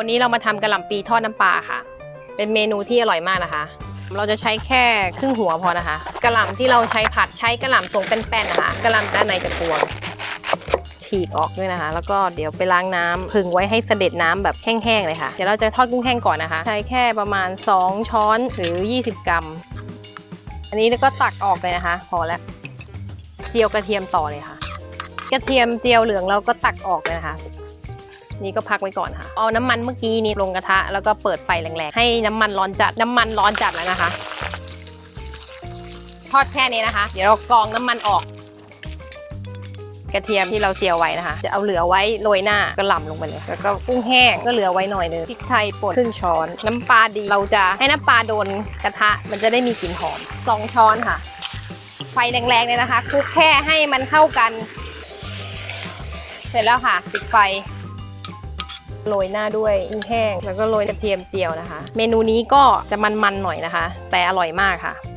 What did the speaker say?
วันนี้เรามาทำกระหล่ำปีทอดน้ำปลาค่ะ เป็นเมนูที่อร่อยมากนะคะ เราจะใช้แค่ครึ่งหัวพอนะคะ กระหล่ำที่เราใช้ผัดใช้กระหล่ำตรงแป้นๆนะคะ กระหล่ำด้านในจะกวง ฉีกออกด้วยนะคะ แล้วก็เดี๋ยวไปล้างน้ำผึ่งไว้ให้เสด็จน้ำแบบแห้งๆเลยค่ะ เดี๋ยวเราจะทอดกุ้งแห้งก่อนนะคะ ใช้แค่ประมาณ 2 ช้อนหรือ 20 กรัม อันนี้แล้วก็ตักออกเลยนะคะ พอแล้ว เจียวกระเทียมต่อเลยค่ะ กระเทียมเจียวเหลืองเราก็ตักออกเลยนะคะ นี่ก็พักไว้ก่อนค่ะ เอาน้ำมันเมื่อกี้นี้ลงกระทะ แล้วก็เปิดไฟแรงๆ ให้น้ำมันร้อนจัด น้ำมันร้อนจัดแล้วนะคะ ทอดแค่นี้นะคะ เดี๋ยวเรากรองน้ำมันออก กระเทียมที่เราเจียวไว้นะคะ จะเอาเหลือไว้โรยหน้ากระหล่ำลงไปเลย แล้วก็กุ้งแห้งก็เหลือไว้หน่อยนึง พริกไทยป่นครึ่งช้อน น้ำปลาดี เราจะให้น้ำปลาโดนกระทะ มันจะได้มีกลิ่นหอมสองช้อนค่ะ ไฟแรงๆเลยนะคะคลุกแค่ให้มันเข้ากัน เสร็จแล้วค่ะปิดไฟ โรยหน้าด้วยกุ้งแห้งแล้วก็โรยกระเทียมเจียวนะคะ เมนูนี้ก็จะมันๆหน่อยนะคะ แต่อร่อยมากค่ะ